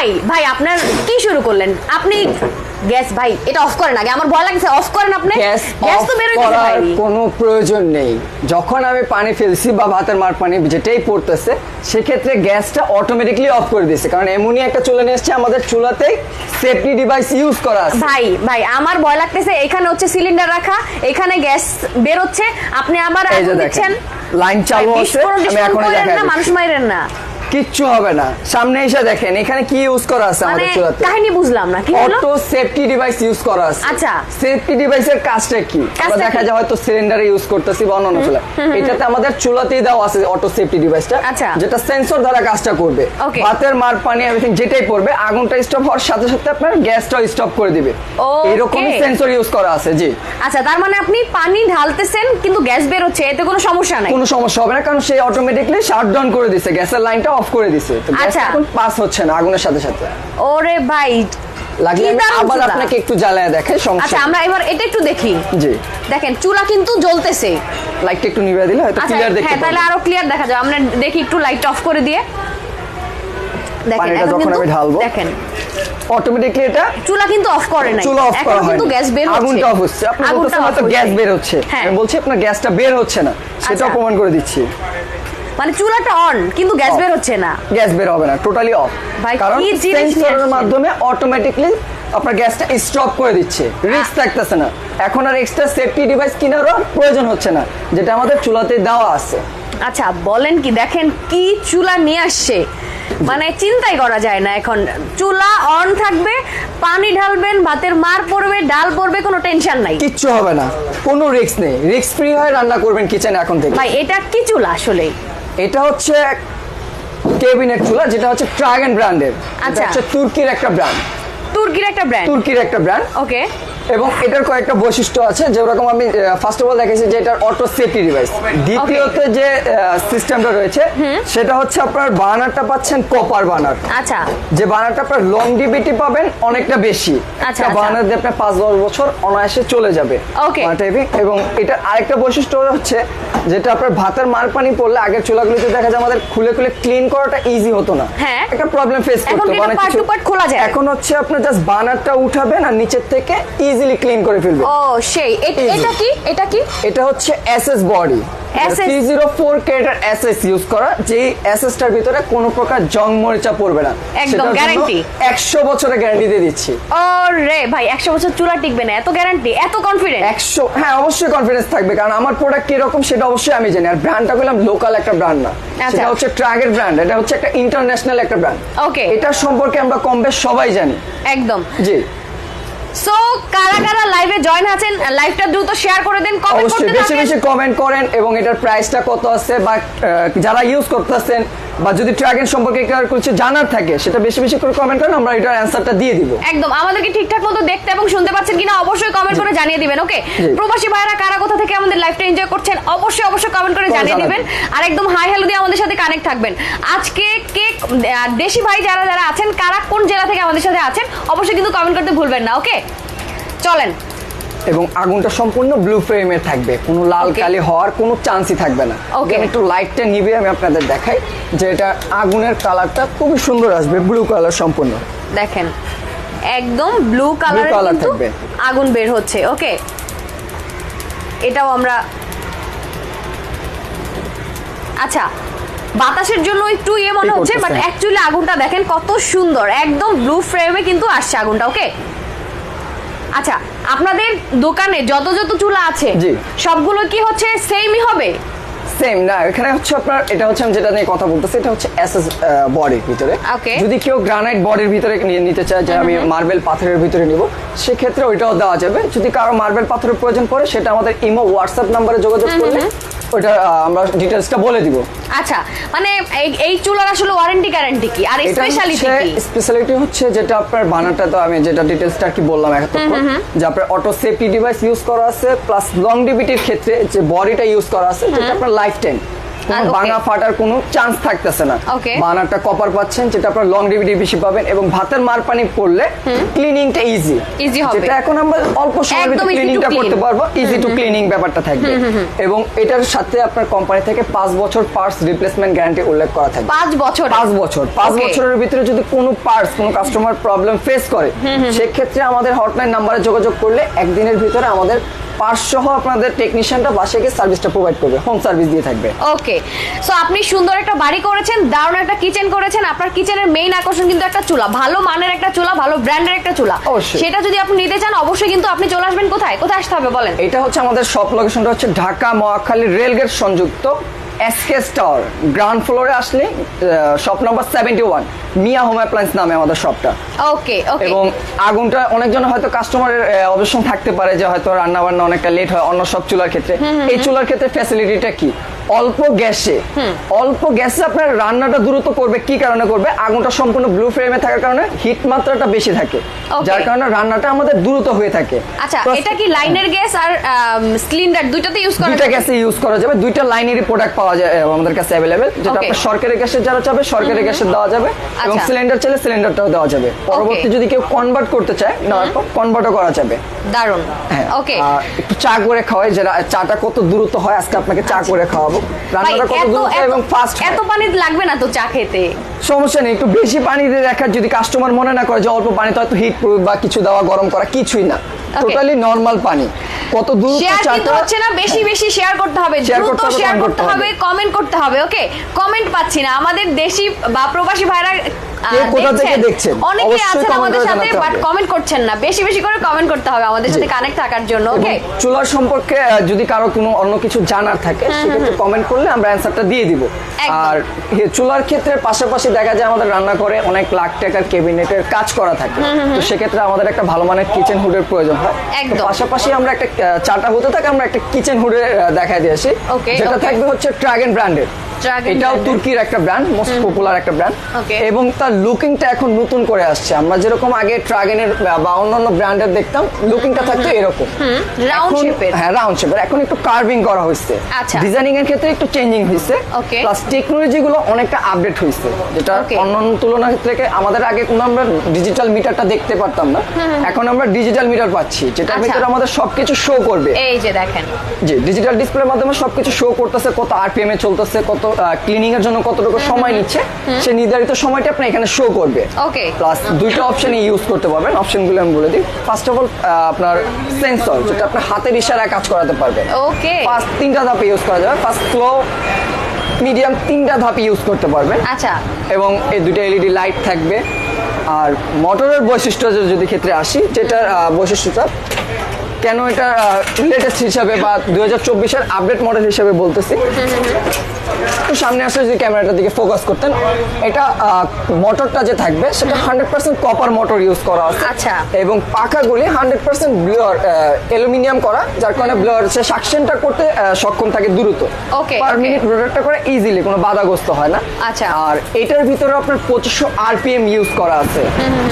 ভাই ভাই আপনার কি শুরু করলেন? আপনি গ্যাস ভাই এটা অফ করেন আগে। আমার ভয় লাগছে অফ করেন আপনি। গ্যাস তো গেছে করার ভাই। কোনো প্রয়োজন নেই। যখন আমি পানি ফেলছি বা ভাতের মার পানি যেটাই পড়তেছে সেক্ষেত্রে গ্যাসটা অটোমেটিকলি অফ করে দিচ্ছে কারণ এমনই একটা চলে নিয়ে এসছে আমাদের চুলাতে সেফটি ডিভাইস ইউজ করা আছে। ভাই ভাই আমার ভয় লাগতেছে এখানে হচ্ছে সিলিন্ডার রাখা এখানে গ্যাস বের হচ্ছে আপনি আবার আগুন দিচ্ছেন। লাইন চালু আছে আমি করেন দেখাই না মানুষ মাইরেন না। কিচ্ছু হবে না। সামনে এসে দেখেন এখানে কি ইউজ করা আছে মানে আমাদের চুলাতে কাহিনী বুঝলাম না কি হলো অটো সেফটি ডিভাইস ইউজ করা আছে। আচ্ছা। সেফটি ডিভাইসের কাজটা কি? আমরা দেখা যায় হয়তো সিলিন্ডারে ইউজ করতেছি বা অন্যান্য চুলা। এটাতে আমাদের চুলাতেই দেওয়া আছে অটো সেফটি ডিভাইসটা। যেটা সেন্সর দ্বারা কাজটা করবে। ভাতের মার পানি এভরিথিং যেটাই পড়বে আগুনটা স্টপ হওয়ার সাথে সাথে আপনার গ্যাসটা স্টপ করে দিবে. এরকম সেন্সর ইউজ করা আছে জি। আচ্ছা তার মানে আপনি পানি ঢালতেছেন কিন্তু গ্যাস বের হচ্ছে এতে কোনো সমস্যা নাই? কোনো সমস্যা হবে না কারণ সে অটোমেটিকলি শাট ডাউন করে দিছে। গ্যাসের লাইনটা অফ করে দিছে। তো গ্যাস আচ্ছা। এখন পাস হচ্ছে না আগুনের সাথে সাথে। ওরে ভাই লাগলে আবার আপনাকে একটু জ্বালায় দেখাই আচ্ছা আমরা এবার এটা একটু দেখি। জি। দেখেন চুলা কিন্তু জ্বলতেছে। লাইটটা একটু নিভিয়ে দিলে হয়তো আচ্ছা ক্লিয়ার দেখতে হ্যাঁ তাহলে আরও ক্লিয়ার দেখা যাবে। আমরা দেখি একটু লাইট অফ করে দিয়ে। দেখেন এখন কিন্তু দেখেন। অটোমেটিকলি এটা চুলা কিন্তু অফ করে নাই। চুলা অফ করা কিন্তু গ্যাস বের হচ্ছে। আগুনটা অফ হচ্ছে। আপনি বলতেছেন হয়তো গ্যাস বের হচ্ছে। হ্যাঁ। আমি বলছি আপনার গ্যাসটা বের হচ্ছে না। সেটা আচ্ছা। প্রমাণ করে দিচ্ছি। মানে চুলাটা অন কিন্তু গ্যাস বের হচ্ছে না। গ্যাস বের হবে না টোটালি অফ ভাই, কারণ সেন্সরের মাধ্যমে অটোমেটিকলি আপনার গ্যাসটা স্টপ করে দিচ্ছে। রিস্ক থাকতেছে না। এখন আর এক্সট্রা সেফটি ডিভাইস কেনারও প্রয়োজন হচ্ছে না যেটা আমাদের চুলাতে দেওয়া আছে। আচ্ছা বলেন কি দেখেন কি চুলা নিয়ে আসছে। মানে চিন্তাই করা যায় না এখন। চুলা অন থাকবে পানি ঢালবেন ভাতের মার পড়বে ডাল পড়বে কোনো টেনশন নাই। কিচ্ছু হবে না। কোনো রিস্ক নেই। রিস্ক ফ্রি হয়ে রান্না করবেন কিচেনে এখন থেকে। ভাই এটা কি চুলা আসলে? এটা হচ্ছে কেবিনেট চুলা যেটা হচ্ছে ট্রাগন ব্র্যান্ডের আচ্ছা। হচ্ছে তুর্কির একটা ব্র্যান্ড তুর্কির একটা ব্র্যান্ড তুর্কির একটা ব্র্যান্ড ওকে এবং এটার কয়েকটা বৈশিষ্ট্য আছে যেরকম আমি ফার্স্ট অফ অল দেখেছি যে এটার অটো সেফটি ডিভাইস দ্বিতীয়ত যে সিস্টেমটা রয়েছে সেটা হচ্ছে আপনার বার্নারটা পাচ্ছেন কপার বার্নার। আচ্ছা। যে বার্নারটা আপনার লংডিভিটি পাবেন অনেকটা বেশি। আচ্ছা, আচ্ছা। বার্নার দিয়ে আপনার পাঁচ দশ বছর অনায়াসে চলে যাবে। Okay. এবং এটার আরেকটা বৈশিষ্ট্য হচ্ছে যেটা আপনার ভাতের মার পানি পড়লে আগের চুলাগুলিতে দেখা যায় আমাদের খুলে খুলে ক্লিন করাটা ইজি হতো না। হ্যাঁ। একটা প্রবলেম ফেস করতে? এখন হচ্ছে আপনার জাস্ট বার্নারটা উঠাবেন আর নিচের থেকে ইজিলি ক্লিন করে ফেলবেন ও সেই এটা কি? এটা কি? এটা হচ্ছে SS body SS three zero four কে এটার এসএস ইউজ করা যে এসএসটার ভিতরে কোনো প্রকার জং মরিচা পড়বে না। একদম guarantee। একশো বছরের গ্যারান্টি দিয়ে দিচ্ছি। ও ভাই একশো বছর চুলা টিকবে না এত গ্যারান্টি এত কনফিডেন্ট একশো হ্যাঁ অবশ্যই কনফিডেন্স থাকবে কারণ আমার প্রোডাক্ট সেটা অবশ্যই আমি জানি আর ব্র্যান্ডটা বললাম লোকাল একটা ব্র্যান্ড না। আচ্ছা। সেটা হচ্ছে ট্রাগের ব্র্যান্ড এটা হচ্ছে একটা ইন্টারন্যাশনাল একটা ব্র্যান্ড Okay. এটা সম্পর্কে আমরা কম বেশ সবাই জানি। একদম। জি। সো লাইভে জয়েন আছেন লাইভটা দ্রুত শেয়ার করে দেন কমেন্ট করতে বেশি বেশি কমেন্ট করেন এবং এটার প্রাইসটা কত আছে বা যারা ইউজ করতেছেন বা যদি ট্রাগেন সম্পর্কে কার কিছু জানার থাকে সেটা বেশি বেশি করে কমেন্ট করেন আমরা এটার অ্যান্সারটা দিয়ে দিব। একদম আমাদেরকে ঠিকঠাক মতো দেখতে এবং শুনতে পাচ্ছেন কিনা অবশ্যই কমেন্ট করে জানিয়ে দিবেন ওকে প্রবাসী ভাইরা কারা কোথা থেকে আমাদের লাইভটা এনজয় করছেন অবশ্যই অবশ্যই কমেন্ট করে জানিয়ে। দিবেন। আর একদম হাই হ্যালো দিয়ে আমাদের সাথে কানেক্ট থাকবেন। আজকে কে দেশি ভাই যারা যারা আছেন কারা কোন জেলা থেকে আমাদের সাথে আছেন অবশ্যই কিন্তু কমেন্ট করতে ভুলবেন না ওকে চলেন। এবং আগুনটা সম্পূর্ণ ব্লু ফ্লেমের থাকবে। কোনো লাল. কালি হওয়ার কোনো চান্সই থাকবে না। ওকে একটু লাইটটা নিবে আমি আপনাদের দেখাই যে এটা আগুনের কালারটা খুবই সুন্দর আসবে ব্লু কালার সম্পূর্ণ। দেখেন একদম ব্লু কিন্তু থাকবে। আগুন বের হচ্ছে ওকে এটাও আমরা আচ্ছা বাতাসের জন্য একটু ইয়ে মনে হচ্ছে বাট অ্যাকচুয়ালি আগুনটা দেখেন কত সুন্দর একদম ব্লু ফ্রেমে কিন্তু আসছে আগুনটা ওকে আচ্ছা আপনাদের দোকানে যত যত চুলা আছে। সবগুলো কি হচ্ছে সেমই হবে? সেম না এখানে হচ্ছে আপনার এটা হচ্ছে আমি যেটা নিয়ে কথা বলতেছি এটা হচ্ছে এসএস বডির ভিতরে. যদি কেউ গ্রানাইট বডির ভিতরে নিতে চায় যে আমি মার্বেল পাথরের ভিতরে নিব সেক্ষেত্রে ওইটাও দেওয়া যাবে। যদি কারও মার্বেল পাথরের প্রয়োজন পড়ে সেটা আমাদের ইমো হোয়াটসঅ্যাপ নাম্বারে যোগাযোগ করলে আহ, আমরা ডিটেইলসটা বলে দিব। আচ্ছা মানে এই- চুলার আসলে ওয়ারেন্টি গ্যারান্টি কি? আর স্পেশালিটি হচ্ছে কি? স্পেশালিটি হচ্ছে যেটা আপনার বানারটা তো আমি যেটা ডিটেইলসটা কি বললাম এতক্ষণ। যে আপনার অটো সেফটি ডিভাইস ইউজ করা আছে প্লাস লং ডিভিটির ক্ষেত্রে যে বডিটা ইউজ করা আছে যেটা আপনার লাইফ টাইম. ভাঙা ফাটার কোনো চান্স থাকতেছে না। বানারটা কপার পাচ্ছেন যেটা আপনার বেশি পাবেন এবং ভাতের মার পানি পড়লে ক্লিনিংটা ইজি হবে। যেটা এখন আমরা অল্প সময়ের ভিতরে ক্লিনিংটা করতে পারব ইজি টু ক্লিনিং ব্যাপারটা থাকবে। এবং এটার সাথে আপনার কোম্পানি থেকে পাঁচ বছর পার্টস রিপ্লেসমেন্ট গ্যারান্টি উল্লেখ করা থাকবে। বছর? বছর। পাঁচ বছরের ভিতরে যদি কোনো পার্টস কোনো কাস্টমার প্রবলেম ফেস করে সেক্ষেত্রে আমাদের হটলাইন নাম্বারে যোগাযোগ করলে একদিনের ভিতরে আমাদের পার্টস সহ আপনাদের টেকনিশিয়ানটা বাসায় গিয়ে সার্ভিসটা প্রোভাইড করবে হোম সার্ভিস দিয়ে থাকবে। ওকে সো আপনি সুন্দর একটা বাড়ি করেছেন দারুণ একটা কিচেন করেছেন আপনার কিচেনের মেইন আকর্ষণ কিন্তু একটা চুলা ভালো মানের একটা চুলা ভালো ব্র্যান্ডের একটা চুলা। সেটা যদি আপনি নিতে চান অবশ্যই কিন্তু আপনি চলে আসবেন কোথায়? কোথায় আসতে হবে বলেন? এটা হচ্ছে আমাদের শপ লোকেশনটা হচ্ছে ঢাকা মহাখালী রেলগেট সংযুক্ত। এসকেস স্টার গ্রাউন্ড ফ্লোরে আসলে shop number seventy one Miya home appliance নামে আমাদের শপটা ওকে ওকে এবং আগুনটা অনেকজন হয়তো কাস্টমারের অবশ্যই থাকতে পারে যে হয়তো রান্না বান্না অনেকটা লেট হয় অন্য সব চুলার ক্ষেত্রে। এই চুলার ক্ষেত্রে ফ্যাসিলিটিটা কি? অল্প গ্যাসে। অল্প গ্যাসে আপনার রান্নাটা দ্রুত করবে কি কারণে করবে? আগুনটা সম্পূর্ণ ব্লু ফ্লেমে থাকার কারণে হিট মাত্রাটা বেশি থাকে। যার কারণে রান্নাটা আমাদের দ্রুত হয়ে থাকে। আচ্ছা এটা কি লাইনের গ্যাস আর সিলিন্ডার দুইটাতে ইউজ করা দুইটা গ্যাসে ইউজ করা যাবে। দুইটা লাইনেরই প্রোডাক্ট পাওয়া যায় আমাদের কাছে অ্যাভেলেবেল যেটা. আপনার সরকারি গ্যাসের যারা চাবে সরকারি গ্যাসের দেওয়া যাবে এবং আচ্ছা। সিলিন্ডার চাইলে সিলিন্ডারটাও দেওয়া যাবে। পরবর্তী যদি কেউ কনভার্ট করতে চায় না কনভার্টও করা যাবে। দারুণ। হ্যাঁ ওকে একটু চা করে খাওয়াই যে রা- চাটা কত দ্রুত হয় আজকে আপনাকে চা করে খাওয়াবো। রান্নাটা কত এত দ্রুত এবং ফাস্ট এত পানি লাগবে না তো চা খেতে? সমস্যা নেই একটু বেশি পানি দিয়ে রাখার যদি কাস্টমার মনে না করে যে অল্প পানিতে হয়তো হিট বা কিছু দেওয়া গরম করা কিছুই না। টোটালি নর্মাল পানি। কত দূর চাটা হচ্ছে না বেশি বেশি শেয়ার করতে হবে দ্রুত শেয়ার করতে হবে। কমেন্ট করতে হবে ওকে কমেন্ট পাচ্ছি না। আমাদের দেশি বা প্রবাসী ভাইরা কে কোথা থেকে দেখছেন? অনেকে আছেন আমাদের সাথে বাট কমেন্ট করছেন না। বেশি বেশি করে কমেন্ট করতে হবে আমাদের সাথে কানেক্ট থাকার জন্য ওকে এবং চুলার সম্পর্কে যদি কারও কোনো অন্য কিছু জানার থাকে সেক্ষেত্রে কমেন্ট করলে আমরা অ্যান্সারটা দিয়ে দিব। আর চুলার ক্ষেত্রে পাশাপাশি দেখা যায় আমাদের রান্না করে অনেক লাখ টাকার কেবিনেটের কাজ করা থাকে। তো সেক্ষেত্রে আমাদের একটা ভালো মানের কিচেন হুডের প্রয়োজন হয়। একদম। পাশাপাশি আমরা একটা চাটা হতে থাকে আমরা একটা কিচেন হুডে দেখাই দিয়ে আসি। যেটা থাকবে হচ্ছে ট্রাগেন ব্র্যান্ডের এটাও। তুর্কির একটা ব্র্যান্ড মোস্ট পপুলার একটা ব্র্যান্ড এবং তার লুকিংটা এখন নতুন করে আসছে। আমরা যেরকম আগে ট্রাগেনের বা অন্যান্য ব্র্যান্ডের দেখতাম লুকিংটা থাকতো এরকম। রাউন্ড শেপের হ্যাঁ রাউন্ড শেপের এখন একটু কার্ভিং করা হয়েছে আচ্ছা। ডিজাইনিং এর ক্ষেত্রে একটু চেঞ্জিং হয়েছে প্লাস টেকনোলজি গুলো অনেকটা আপডেট হয়েছে যেটা অন্যান্য তুলনা থেকে আমাদের আগে কোনো আমরা ডিজিটাল মিটারটা দেখতে পারতাম না। এখন আমরা ডিজিটাল মিটার পাচ্ছি। যেটার আচ্ছা। ভিতরে আমাদের সবকিছু শো করবে। এই যে দেখেন। জি ডিজিটাল ডিসপ্লের মাধ্যমে সবকিছু শো করতেছে কত আরপিএম এ চলতেছে কত ক্লিনিং এর জন্য কতটুকু সময় নিচ্ছে সে নির্ধারিত সময়টা আপনি এখানে শো করবে। ওকে প্লাস দুইটা অপশন ইউজ করতে পারবেন। অপশনগুলো আমি বলে দিই। ফার্স্ট অফ অল আপনার সেন্সর যেটা আপনার হাতের ইশারায় কাজ করাতে পারবেন ওকে ফার্স্ট তিনটা ধাপে ইউজ করা যাবে। ফার্স্ট স্লো মিডিয়াম তিনটা ধাপে ইউজ করতে পারবেন আচ্ছা। এবং এই দুটো এলইডি লাইট থাকবে। আর মোটরের বৈশিষ্ট্য যদি ক্ষেত্রে আসি যেটার বৈশিষ্ট্যটা কেন এটা লেটেস্ট হিসাবে বা দুই হাজার চব্বিশের আপডেট মডেল হিসাবে বলতেছি একটু সামনে আসলে যদি ক্যামেরাটার দিকে ফোকাস করতেন এটা মোটরটা যে থাকবে সেটা hundred percent copper motor use করা আছে আচ্ছা। এবং পাখাগুলি হান্ড্রেড পার্সেন্ট ব্লোয়ার অ্যালুমিনিয়াম করা যার কারণে ব্লোয়ার সে সাকশনটা করতে সক্ষম থাকে দ্রুত ওকে পার. মিনিট রোটারটা করে ইজিলি কোনো বাধাগ্রস্ত হয় না আচ্ছা। আর এটার ভিতরে আপনার পঁচিশশো আরপিএম ইউজ করা আছে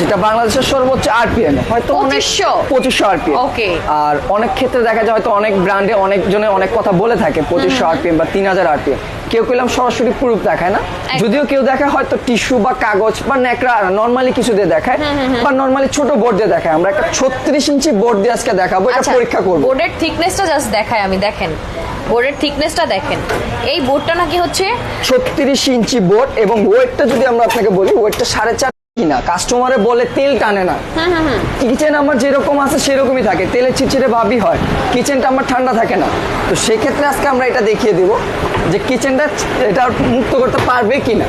যেটা বাংলাদেশের সর্বোচ্চ আরপিএম হয়তো পঁচিশশো 2500 পঁচিশশো আরপিএম Okay. আর অনেক ক্ষেত্রে দেখা যায় হয়তো অনেক ব্র্যান্ডে অনেক জনে অনেক কথা বলে থাকে পঁচিশশো আরপিএম বা তিন হাজার আরপিএম কেউ কেলাম সরাসরি প্রুফ দেখায় না। যদিও কেউ দেখায় হয়তো টিস্যু বা কাগজ বা ন্যাকড়া নর্মালি কিছু দিয়ে দেখায় বা নর্মালি ছোট বোর্ড দিয়ে দেখায়। আমরা একটা ছত্রিশ ইঞ্চি বোর্ড দিয়ে আজকে দেখাবো এটা আচ্ছা পরীক্ষা করব। বোর্ডের থিকনেসটা জাস্ট দেখাই আমি দেখেন। বোর্ডের থিকনেসটা দেখেন। এই বোর্ডটা নাকি হচ্ছে ছত্রিশ ইঞ্চি বোর্ড এবং ওয়েটটা যদি আমরা আপনাকে বলি ওয়েটটা সাড়ে চার কিনা কাস্টমারে বলে তেল টানে না। কিচেন আমার যেরকম আছে সেরকমই থাকে। তেলের ছিটছিটে ভাবই হয়। কিচেনটা আমার ঠান্ডা থাকে না। তো সেক্ষেত্রে আজকে আমরা এটা দেখিয়ে দিব যে কিচেনটা এটা মুক্ত করতে পারবে কিনা।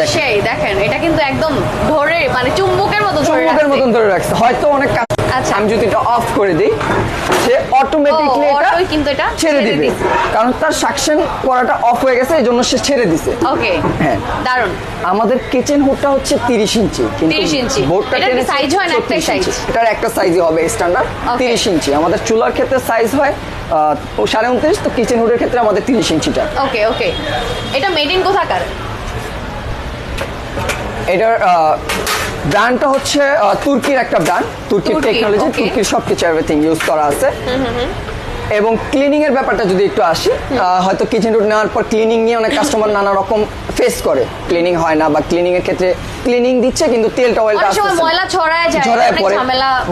দেখেন। সেই দেখেন। এটা কিন্তু একদম ধরে মানে চুম্বকের মতো চুম্বকের মতন ধরে রাখছে। হয়তো অনেক কাজ আচ্ছা। আমি যদি এটা অফ করে দিই সে অটোমেটিকলি এটা কিন্তু এটা ছেড়ে দিবে কারণ তার সাকশন করাটা অফ হয়ে গেছে এই জন্য সে ছেড়ে দিছে ওকে হ্যাঁ। দারুণ আমাদের কিচেন হুডটা হচ্ছে 30 ইঞ্চি কিন্তু 30 ইঞ্চি। বোর্ডটা টেনেছে size হয় না একটাই 36 ইঞ্চি। size? এটার একটা সাইজই হবে স্ট্যান্ডার্ড Okay. 30 ইঞ্চি আমাদের চুলার ক্ষেত্রে সাইজ হয় আহ, সাড়ে উনত্রিশ তো কিচেন হুডের ক্ষেত্রে আমাদের 30 ইঞ্চিটা ওকে ওকে এটা মেড ইন কোথাকার এটার ব্র্যান্ডটা হচ্ছে তুর্কির একটা ব্র্যান্ড তুর্কির তুর্কি, টেকনোলজি তুর্কির তুর্কির সবকিছু এভরিথিং ইউজ করা আছে। এবং ক্লিনিং এর ব্যাপারটা যদি একটু আসি হয়তো কিচেন রুট নেওয়ার পর ক্লিনিং নিয়ে অনেক কাস্টমার নানা রকম ফেস করে। ক্লিনিং হয় না বা ক্লিনিং এর ক্ষেত্রে ক্লিনিং দিচ্ছে কিন্তু তেলটা অয়েলটা অনেক সময় ময়লা ছড়ায় যায় ঝরায় পড়ে।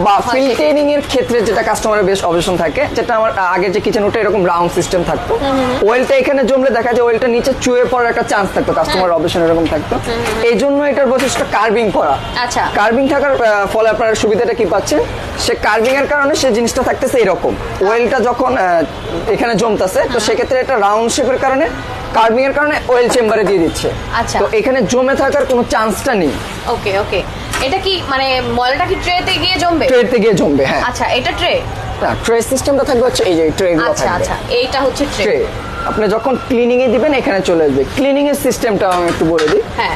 বা হয়। ফিল্টারিং এর ক্ষেত্রে যেটা কাস্টমারের বেশ অবজেকশন থাকে যেটা আমার আগের যে কিচেন রুটে এরকম রাউন্ড সিস্টেম থাকতো। অয়েলটা এখানে জমলে দেখা যায় অয়েলটা নিচে চুয়ে পড়ার একটা চান্স থাকতো কাস্টমার অবজেকশন এরকম থাকতো। এই জন্য এটার বৈশিষ্ট্য কার্ভিং করা। আচ্ছা। কার্ভিং থাকার ফলে আপনার সুবিধাটা কি পাচ্ছেন? সে কার্ভিং এর কারণে সে জিনিসটা থাকতেছে এরকম। ওয়েলটা যখন আহ, এখানে জমতেছে। তো সেক্ষেত্রে এটা রাউন্ড শেপের কারণে কার্ভিং এর কারণে ওয়েল চেম্বারে দিয়ে দিচ্ছে। আচ্ছা। তো এখানে জমে থাকার কোনো চান্সটা নেই। ওকে ওকে এটা কি মানে ময়লাটা কি ট্রেতে গিয়ে জমবে? ট্রেতে গিয়ে জমবে হ্যাঁ। আচ্ছা এটা ট্রে না ট্রে সিস্টেমটা থাকবে হচ্ছে এই যে ট্রে গুলো আচ্ছা আচ্ছা এইটা হচ্ছে ট্রে ট্রে আপনি যখন ক্লিনিং এ দিবেন এখানে চলে আসবে। ক্লিনিং এর সিস্টেমটা আমি একটু বলে দিই। হ্যাঁ।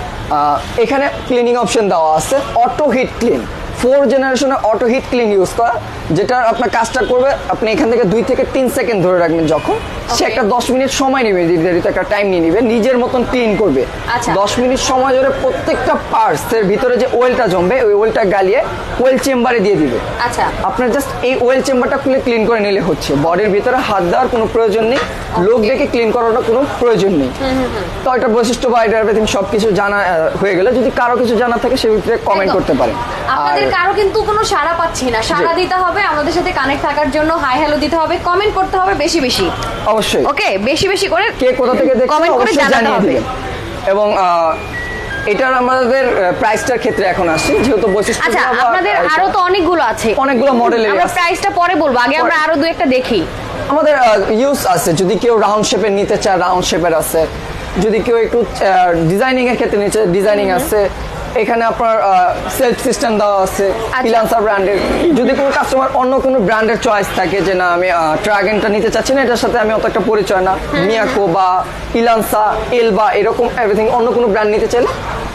এখানে ক্লিনিং অপশন দেওয়া আছে। অটো হিট ক্লিন ফোর জেনারেশনের অটো হিট ক্লিন ইউজ করা যেটা আপনার কাজটা করবে আপনি এখান থেকে দুই থেকে তিন সেকেন্ড ধরে রাখবেন যখন। সে একটা দশ মিনিট সময় নেবে নির্ধারিত একটা টাইম নিয়ে নিবে নিজের মতন ক্লিন করবে। আচ্ছা। দশ মিনিট সময় ধরে প্রত্যেকটা পার্টস এর ভিতরে যে ওয়েলটা জমবে ওই ওয়েলটা গালিয়ে ওয়েল চেম্বারে দিয়ে দিবে। আচ্ছা। আপনার জাস্ট এই ওয়েল চেম্বারটা খুলে ক্লিন করে নিলে হচ্ছে। বডির ভিতরে হাত দেওয়ার কোনো প্রয়োজন নেই লোক দেখে ক্লিন করার কোনো প্রয়োজন নেই। তো এটা বৈশিষ্ট্য বা এটা এভরিথিং সব কিছু জানা হয়ে গেলে যদি কারও কিছু জানা থাকে সে ভিতরে কমেন্ট করতে পারেন আর কারও কিন্তু কোনো সাড়া পাচ্ছি না। সাড়া দিতে হবে আমাদের সাথে কানেক্ট থাকার জন্য হাই হ্যালো দিতে হবে কমেন্ট করতে হবে বেশি বেশি। অবশ্যই। ওকে বেশি বেশি করে কে কোথা থেকে দেখছে কমেন্ট করে জানাতে হবে। এবং এটার আমাদের প্রাইসটার ক্ষেত্রে এখন আসছি যেহেতু বৈশিষ্ট্য আচ্ছা আপনাদের আরও তো অনেকগুলো আছে। অনেকগুলো মডেলের আমরা। প্রাইসটা পরে বলব আগে আমরা আরও দু একটা দেখি। আমাদের ইউজ আছে যদি কেউ রাউন্ড শেপের নিতে চায় রাউন্ড শেপের আছে। যদি কেউ একটু ডিজাইনিং এর ক্ষেত্রে নিচ্ছে ডিজাইনিং আছে। এখানে আপনার সেলফ সিস্টেম দেওয়া আছে ফিলান্সার ব্র্যান্ডের যদি কোনো কাস্টমার অন্য কোনো ব্র্যান্ডের চয়েস থাকে যে না আমি ট্রাগেনটা নিতে চাচ্ছি না এটার সাথে আমি অত একটা পরিচয় না। মিয়াকো বা ইলান্সা এলবা এরকম এভরিথিং অন্য কোনো ব্র্যান্ড নিতে চাইলে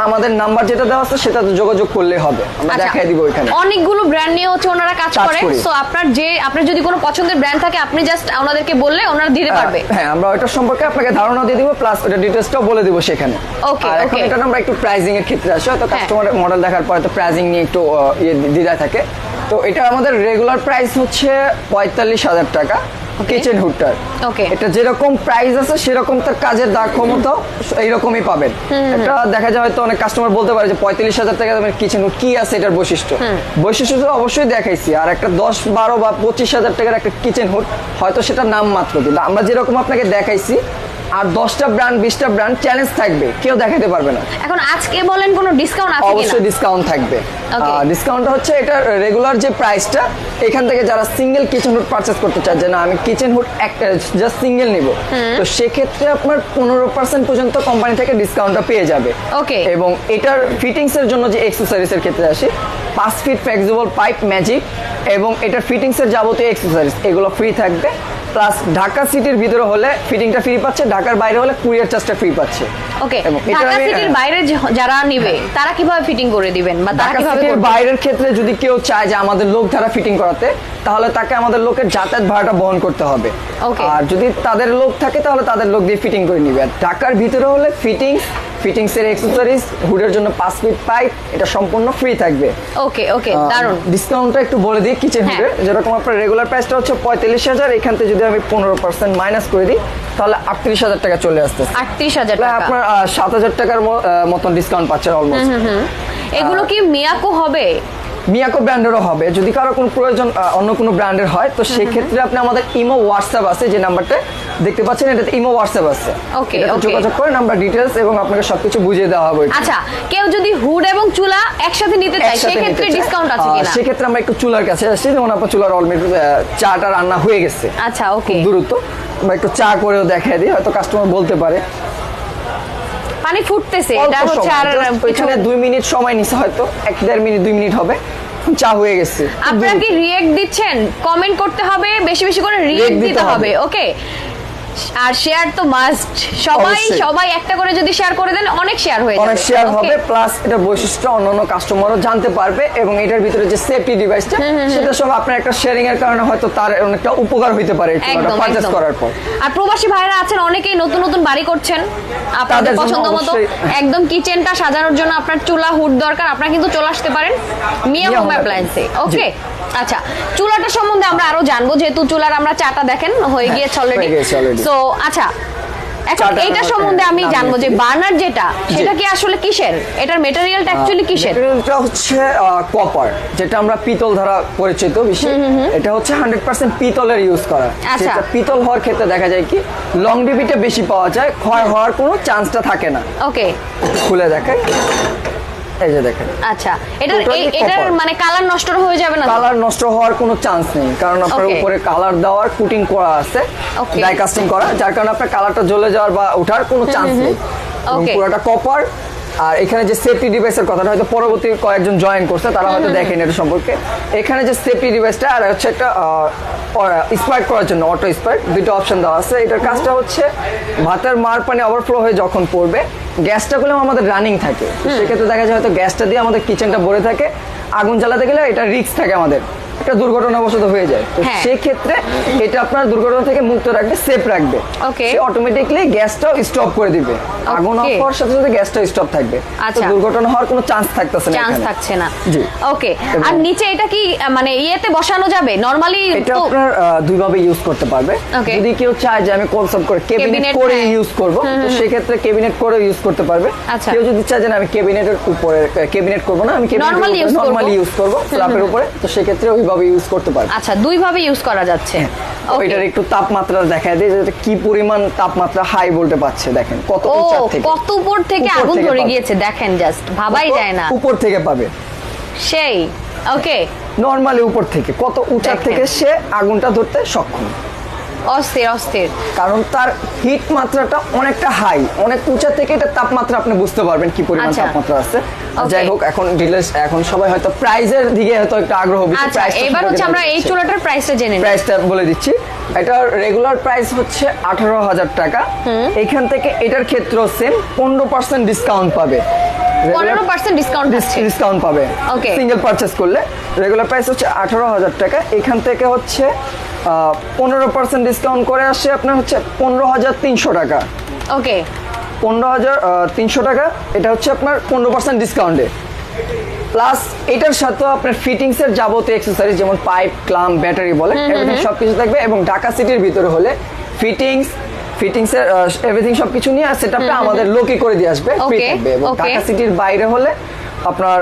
আমাদের নাম্বার যেটা দেওয়া আছে সেটাতে যোগাযোগ করলে হবে। আমরা আচ্ছা, দেখাই দিব ওইখানে অনেকগুলো ব্র্যান্ড নিয়ে হচ্ছে ওনারা কাজ করে সো আপনার যে আপনার যদি কোনো পছন্দের ব্র্যান্ড থাকে আপনি জাস্ট ওনাদেরকে বললে ওনারা দিতে পারবে। হ্যাঁ আমরা ওইটার সম্পর্কে আপনাকে ধারণা দিয়ে দিব প্লাস ওটা ডিটেলসটাও বলে দিব সেখানে। ওকে আর এখন এটা আমরা একটু প্রাইজিং এর ক্ষেত্রে আসি হয়তো হ্যাঁ। কাস্টমার মডেল দেখার পরে তো প্রাইজিং নিয়ে একটু ইয়ে দ্বিধায় থাকে। তো এটা আমাদের রেগুলার প্রাইস হচ্ছে পঁয়তাল্লিশ হাজার টাকা। কিচেন হুটার ওকে এটা যেরকম প্রাইস আছে সেরকম তার কাজের দাগ ক্ষমতা এইরকমই পাবেন। এটা দেখা যায় হয়তো অনেক কাস্টমার বলতে পারে যে পঁয়তাল্লিশ হাজার টাকা দামের কিচেন হুড কি আছে এটার বৈশিষ্ট্য? বৈশিষ্ট্য তো অবশ্যই দেখাইছি। আর একটা দশ বারো বা পঁচিশ হাজার টাকার একটা কিচেন হুড হয়তো সেটা নাম মাত্র কিন্তু আমরা যেরকম আপনাকে দেখাইছি আর দশটা ব্র্যান্ড বিশটা ব্র্যান্ড চ্যালেঞ্জ থাকবে। কেউ দেখাতে পারবে না। এখন আজকে বলেন কোনো ডিসকাউন্ট আছে অবশ্যই ডিসকাউন্ট থাকবে। Okay. ডিসকাউন্টটা হচ্ছে এটা রেগুলার যে প্রাইসটা এখান থেকে যারা সিঙ্গেল কিচেন হুড পারচেস করতে চায় যে না আমি কিচেন হুড একটা জাস্ট সিঙ্গেল নিব। তো সেক্ষেত্রে আপনার পনেরো পার্সেন্ট পর্যন্ত কোম্পানি থেকে ডিসকাউন্টটা পেয়ে যাবে। ওকে এবং এটার ফিটিংস এর জন্য যে এক্সেসরিজ এর ক্ষেত্রে আসি পাঁচ ফিট ফ্লেক্সিবল পাইপ ম্যাজিক এবং এটার ফিটিংস এর যাবতীয় এক্সেসরিজ এগুলো ফ্রি থাকবে। প্লাস ঢাকা সিটির ভিতরে হলে ফিটিংটা ফ্রি পাচ্ছে ঢাকার বাইরে হলে কুরিয়ার চার্জটা ফ্রি পাচ্ছে। ওকে ঢাকা সিটির বাইরে যারা নিবে তারা কীভাবে ফিটিং করে দিবেন? বা তারা কীভাবে? বাইরের ক্ষেত্রে যদি কেউ চায় যে আমাদের লোক ধারা ফিটিং করাতে তাহলে তাকে আমাদের লোকের যাতায়াত ভাড়াটা বহন করতে হবে. আর যদি তাদের লোক থাকে তাহলে তাদের লোক দিয়ে ফিটিং করে নিবে। আর ঢাকার ভিতরে হলে ফিটিং ফিটিংস এর এক্সেসরিজ হুডের জন্য পাঁচ ফিট পাইপ এটা সম্পূর্ণ ফ্রি থাকবে। ওকে ওকে দারুণ ডিসকাউন্টটা একটু বলে দিই কিচেন হ্যাঁ। হুডের যেরকম আপনার রেগুলার প্রাইসটা হচ্ছে পঁয়তাল্লিশ হাজার এখান থেকে যদি আমি পনেরো পার্সেন্ট মাইনাস করে দিই তাহলে আটত্রিশ হাজার টাকা চলে আসতে আটত্রিশ হাজার তাহলে টাকা। আপনার সাত হাজার টাকার মতন ডিসকাউন্ট পাচ্ছেন অলমোস্ট এগুলো কি মিয়াকো হবে? মিয়াকো ব্র্যান্ডেরও হবে। যদি কারও কোনো প্রয়োজন অন্য কোনো ব্র্যান্ডের হয় তো সেক্ষেত্রে আপনি আমাদের ইমো হোয়াটসঅ্যাপ আছে যে নাম্বারটা দেখতে পাচ্ছেন এটাতে ইমো হোয়াটসঅ্যাপ আছে। এটাতে যোগাযোগ করেন আমরা ডিটেলস এবং আপনাকে সবকিছু বুঝিয়ে দেওয়া হবে। আচ্ছা কেউ যদি হুড এবং চুলা একসাথে নিতে চায় সেক্ষেত্রে ডিসকাউন্ট আছে কিনা? সেক্ষেত্রে আমরা একটু চুলার কাছে আসছি যেমন আপনার চুলার অলরেডি চাটা রান্না হয়ে গেছে। আচ্ছা ওকে। খুব দ্রুত। আমরা একটু চা করেও দেখাই দিই হয়তো কাস্টমার বলতে পারে। পানি ফুটতেছে এটা হচ্ছে আর ওইখানে দুই মিনিট সময় নিছে হয়তো এক দেড় মিনিট 2 মিনিট হবে চা হয়ে গেছে। আপনারা কি রিয়েক্ট দিচ্ছেন? কমেন্ট করতে হবে বেশি বেশি করে রিয়েক্ট দিতে হবে। ওকে আর শেয়ার তো মাস্ট সবাই সবাই একটা করে যদি শেয়ার করে দেন অনেক শেয়ার হয়ে যাবে। অনেক শেয়ার হবে প্লাস এটা বৈশিষ্ট্য অন্যান্য কাস্টমারও জানতে পারবে এবং এটার ভিতরে যে সেফটি ডিভাইসটা সেটা সব আপনার একটা শেয়ারিং এর কারণে হয়তো তার অনেকটা উপকার হইতে পারে একদম করার পর। আর প্রবাসী ভাইরা আছেন অনেকেই নতুন নতুন বাড়ি করছেন। আপনাদের পছন্দ মতো একদম কিচেনটা সাজানোর জন্য আপনার চুলা হুড দরকার আপনারা কিন্তু চলে আসতে পারেন। মিয়া হোম অ্যাপ্লায়েন্সে ওকে। আচ্ছা চুলাটা সম্বন্ধে আমরা আরও জানব যেহেতু চুলার আমরা চাটা দেখেন হয়ে গিয়েছে অলরেডি তো আচ্ছা এখন আমরা সম্বন্ধে আমি জানব যে বার্নার যেটা সেটা কি আসলে কিসের? এটার মেটেরিয়ালটা অ্যাকচুয়ালি কিসের? এটা হচ্ছে কপার যেটা আমরা পিতল দ্বারা পরিচিত বেশি। এটা হচ্ছে হান্ড্রেড পার্সেন্ট পিতলের ইউজ করা। আচ্ছা। পিতল হওয়ার ক্ষেত্রে দেখা যায় কি লংডিভিটা বেশি পাওয়া যায় ক্ষয় হওয়ার কোনো চান্সটা থাকে না। ওকে খুলে দেখাই। এই যে দেখেন। আচ্ছা এটার এটার মানে কালার নষ্ট হয়ে যাবে না কালার নষ্ট হওয়ার কোনো চান্স নেই কারণ আপনার উপরে কালার দেওয়ার কুটিং করা আছে ডাই কাস্টিং করা যার কারণে আপনার কালারটা জ্বলে যাওয়ার বা ওঠার কোনো চান্স নেই। পুরোটা কপার আর এখানে যে সেফটি ডিভাইসের কথাটা হয়তো পরবর্তী কয়েকজন জয়েন করছে তারা হয়তো দেখেন এটা সম্পর্কে। এখানে যে সেফটি ডিভাইসটা আর হচ্ছে একটা স্পার্ক করার জন্য অটো স্পার্ক দুটো অপশন দেওয়া আছে। এটার কাজটা হচ্ছে ভাতের মার পানি ওভারফ্লো হয়ে যখন পড়বে গ্যাসটা গুলো আমাদের রানিং থাকে। সেক্ষেত্রে দেখা যায় হয়তো গ্যাসটা দিয়ে আমাদের কিচেনটা ভরে থাকে। আগুন জ্বালাতে গেলে এটা রিস্ক থাকে আমাদের। একটা দুর্ঘটনাবশত হয়ে যায়। তো হ্যাঁ। সেক্ষেত্রে এটা আপনার দুর্ঘটনা থেকে মুক্ত রাখবে সেফ রাখবে। সে অটোমেটিকলি গ্যাসটাও স্টপ করে দিবে। আগুন অফ হওয়ার সাথে সাথে গ্যাসটাও স্টপ থাকবে। আচ্ছা। দুর্ঘটনা হওয়ার কোনো চান্স থাকতেছে না চান্স থাকছে না। জি। ওকে আর নিচে এটা কি মানে ইয়েতে বসানো যাবে? নরমালি এটা আপনার আহ, দুইভাবে ইউজ করতে পারবে। যদি কেউ চায় যে আমি করে কেবিনেট করে হ্যাঁ। ইউজ করব তো সেক্ষেত্রে কেবিনেট করে ইউজ করতে পারবে। আচ্ছা। কেউ যদি চায় যে আমি কেবিনেটের উপরে কেবিনেট করব না আমি। নরমালি ইউজ করব উপরে। তো সেক্ষেত্রে ওইভাবে ইউজ করতে পারবে আচ্ছা দুই ভাবে ইউজ করা যাচ্ছে। ওইটার একটু তাপমাত্রা দেখা দেয় যে কি পরিমাণ তাপমাত্রা হাই ভোল্টে পাচ্ছে দেখেন কত উপর থেকে। কত উপর থেকে আগুন ধরে গিয়েছে দেখেন জাস্ট ভাবাই যায় না। উপর থেকে পাবে? সেই ওকে নরমালি উপর থেকে কত উচ্চ থেকে সে আগুনটা ধরতে সক্ষম। অস্থির অস্থির। কারণ তার হিট মাত্রাটা অনেকটা হাই অনেক উঁচা থেকে এটা তাপমাত্রা আপনি বুঝতে পারবেন কি পরিমাণ আচ্ছা। তাপমাত্রা আছে। যাই হোক এখন ডিটেলস এখন সবাই হয়তো প্রাইজের দিকে হয়তো একটা আগ্রহ বেশি আচ্ছা এবার হচ্ছে আমরা এই চুলাটার প্রাইসটা জেনে নিই। প্রাইসটা বলে দিচ্ছি। এটার রেগুলার প্রাইস হচ্ছে আঠারো হাজার টাকা। এখান থেকে এটার ক্ষেত্রেও সেম পনেরো পার্সেন্ট ডিসকাউন্ট পাবে। পনেরো পার্সেন্ট ডিসকাউন্ট ডিসকাউন্ট পাবে. সিঙ্গেল পারচেস করলে রেগুলার প্রাইস হচ্ছে আঠারো হাজার টাকা। এখান থেকে হচ্ছে পনেরো পার্সেন্ট ডিসকাউন্ট করে আসে আপনার হচ্ছে পনেরো হাজার তিনশো টাকা। ওকে। পনেরো হাজার তিনশো টাকা এটা হচ্ছে আপনার পনেরো পার্সেন্ট ডিসকাউন্টে প্লাস এটার সাথেও আপনার ফিটিংস এর যাবতীয় এক্সেসরিজ যেমন পাইপ ক্লাম ব্যাটারি বলে এভরিথিং সবকিছু থাকবে এবং ঢাকা সিটির ভিতরে হলে ফিটিংস ফিটিংস এর এভরিথিং সবকিছু নিয়ে সেটআপটা আমাদের লোকে করে দিয়ে আসবে ফ্রি থাকবে। এবং. ঢাকা সিটির বাইরে হলে আপনার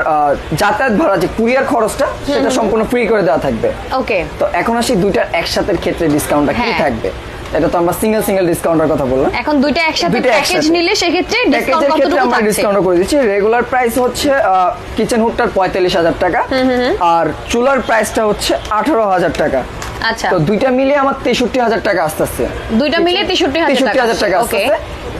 যাতায়াত ভাড়া যে কুরিয়ার খরচটা সেটা সম্পূর্ণ ফ্রি করে দেওয়া থাকবে। ওকে তো এখন আসি দুইটার একসাথের ক্ষেত্রে ডিসকাউন্টটা কি হ্যাঁ। থাকবে? এটা তো আমরা সিঙ্গেল সিঙ্গেল ডিসকাউন্টের কথা বললাম। এখন দুইটা একসাথে প্যাকেজ একসাথে। নিলে ডিসকাউন্ট প্যাকেজের ক্ষেত্রে কতটুকু আমরা ডিসকাউন্ট করে দিচ্ছি। রেগুলার প্রাইস হচ্ছে কিচেন হুকটার পঁয়তাল্লিশ হাজার টাকা। আর চুলার প্রাইসটা হচ্ছে আঠারো হাজার টাকা। আচ্ছা। তো দুইটা আমার তেষট্টি হাজার টাকা দুইটা মিলে তেষট্টি হাজার টাকা।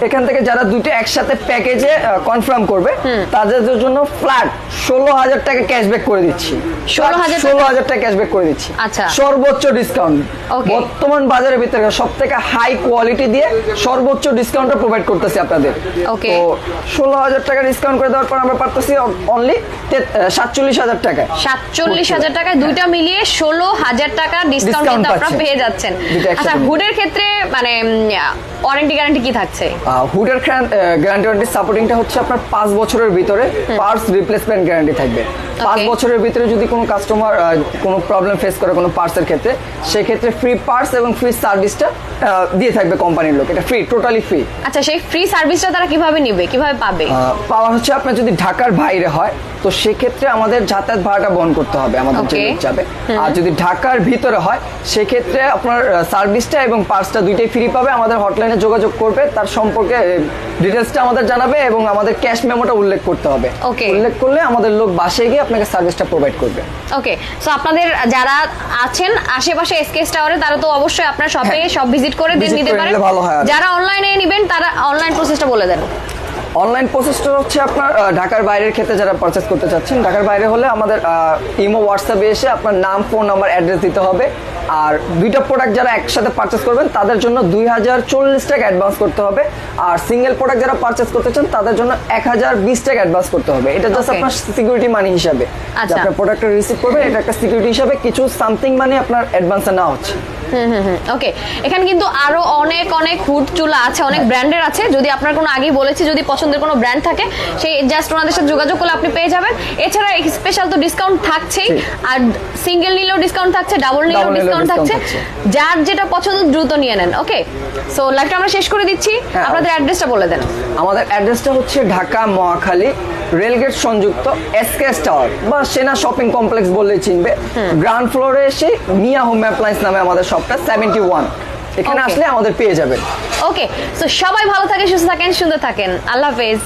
এখান থেকে যারা দুইটা একসাথে প্যাকেজে কনফার্ম করবে তাদের জন্য ফ্ল্যাট ষোলো হাজার টাকা ক্যাশব্যাক করে দিচ্ছি। 16,000 টাকা? ষোলো হাজার টাকা ক্যাশব্যাক করে দিচ্ছি। আচ্ছা। সর্বোচ্চ ডিসকাউন্ট বর্তমান বাজারের ভিতরে সব থেকে হাই কোয়ালিটি দিয়ে সর্বোচ্চ ডিসকাউন্টটা প্রোভাইড করতেছি আপনাদের. তো ষোলো হাজার টাকা ডিসকাউন্ট করে দেওয়ার পর আমরা পারতেছি অনলি সাতচল্লিশ হাজার টাকায়। সাতচল্লিশ হাজার টাকায় দুইটা মিলিয়ে ষোলো হাজার টাকা ডিসকাউন্ট Discount কিন্তু আপনারা। পেয়ে যাচ্ছেন। আচ্ছা হুডের ক্ষেত্রে মানে ওয়ারেন্টি গ্যারান্টি কি থাকছে? হুডের গ্যারান্টি ওয়ারেন্টি সাপোর্টিংটা হচ্ছে আপনার পাঁচ বছরের ভিতরে পার্টস রিপ্লেসমেন্ট গ্যারান্টি থাকবে। পাঁচ বছরের ভিতরে যদি কোনো কাস্টমার কোনো প্রবলেম ফেস করে কোনো পার্টসের ক্ষেত্রে সেক্ষেত্রে ফ্রি পার্টস এবং ফ্রি সার্ভিসটা দিয়ে থাকবে কোম্পানির লোক। এটা ফ্রি টোটালি ফ্রি আচ্ছা সেই ফ্রি সার্ভিসটা তারা কীভাবে নিবে? কীভাবে পাবে? পাওয়ার হচ্ছে আপনার যদি ঢাকার বাইরে হয় তো সেক্ষেত্রে আমাদের যাতায়াত ভাড়াটা বহন করতে হবে আমাদের যে যাবে। আর যদি ঢাকার ভিতরে হয় সেক্ষেত্রে আপনার সার্ভিসটা এবং পার্সটা দুইটাই ফ্রি পাবে। আমাদের হটলাইনে যোগাযোগ করবে তার সম্পর্কে ডিটেলসটা আমাদের জানাবে এবং আমাদের ক্যাশ মেমোটা উল্লেখ করতে হবে. উল্লেখ করলে আমাদের লোক বাসায় গিয়ে আপনাকে সার্ভিসটা প্রোভাইড করবে ওকে সো আপনাদের যারা আছেন আশেপাশে এসকেএস টাওয়ারে তারা তো অবশ্যই আপনার শপে। সব ভিজিট করে দিন নিতে পারে পারেন। যারা অনলাইনে নেবেন তারা অনলাইন প্রসেসটা বলে দেন অনলাইন প্রসেসটা হচ্ছে আপনার ঢাকার বাইরের ক্ষেত্রে যারা পারচেস করতে চাচ্ছেন ঢাকার বাইরে হলে আমাদের ইমো হোয়াটসঅ্যাপে এসে আপনার নাম ফোন নাম্বার অ্যাড্রেস দিতে হবে আর দুইটা প্রোডাক্ট যারা একসাথে পারচেস করবেন তাদের জন্য দুই হাজার চল্লিশ টাকা অ্যাডভান্স করতে হবে। আর সিঙ্গেল প্রোডাক্ট যারা পারচেস করতে চান তাদের জন্য এক হাজার বিশ টাকা অ্যাডভান্স করতে হবে। এটা জাস্ট আপনার সিকিউরিটি মানি হিসাবে। আচ্ছা। আপনার প্রোডাক্টটা রিসিভ করবেন এটা একটা সিকিউরিটি হিসাবে কিছু সামথিং মানি আপনার অ্যাডভান্সে নেওয়া হচ্ছে। ওকে এখানে কিন্তু আরও অনেক অনেক হুড চুলা আছে অনেক ব্র্যান্ডের আছে। যদি আপনার কোনো আগেই বলেছি যদি পছন্দের কোনো ব্র্যান্ড থাকে সেই জাস্ট ওনাদের সাথে যোগাযোগ করলে আপনি পেয়ে যাবেন। এছাড়া স্পেশাল তো ডিসকাউন্ট থাকছেই আর সিঙ্গেল নিলেও ডিসকাউন্ট থাকছে ডাবল নিলেও ডিসকাউন্ট থাকছে। যার যেটা পছন্দ দ্রুত নিয়ে নেন ওকে সো লাইভটা আমরা শেষ করে দিচ্ছি। হ্যাঁ, আপনাদের অ্যাড্রেসটা বলে দেন। আমাদের অ্যাড্রেসটা হচ্ছে ঢাকা মহাখালী রেলগেট সংযুক্ত এসকেএস টাওয়ার বা সেনা শপিং কমপ্লেক্স বললেই চিনবে। গ্রাউন্ড ফ্লোরে এসে মিয়া হোম অ্যাপ্লায়েন্স নামে আমাদের শপটা সেভেন্টি ওয়ান এখানে আসলে আমাদের পেয়ে যাবেন। ওকে তো সবাই ভালো থাকে সুস্থ থাকেন সুন্দর থাকেন। আল্লাহ হাফেজ।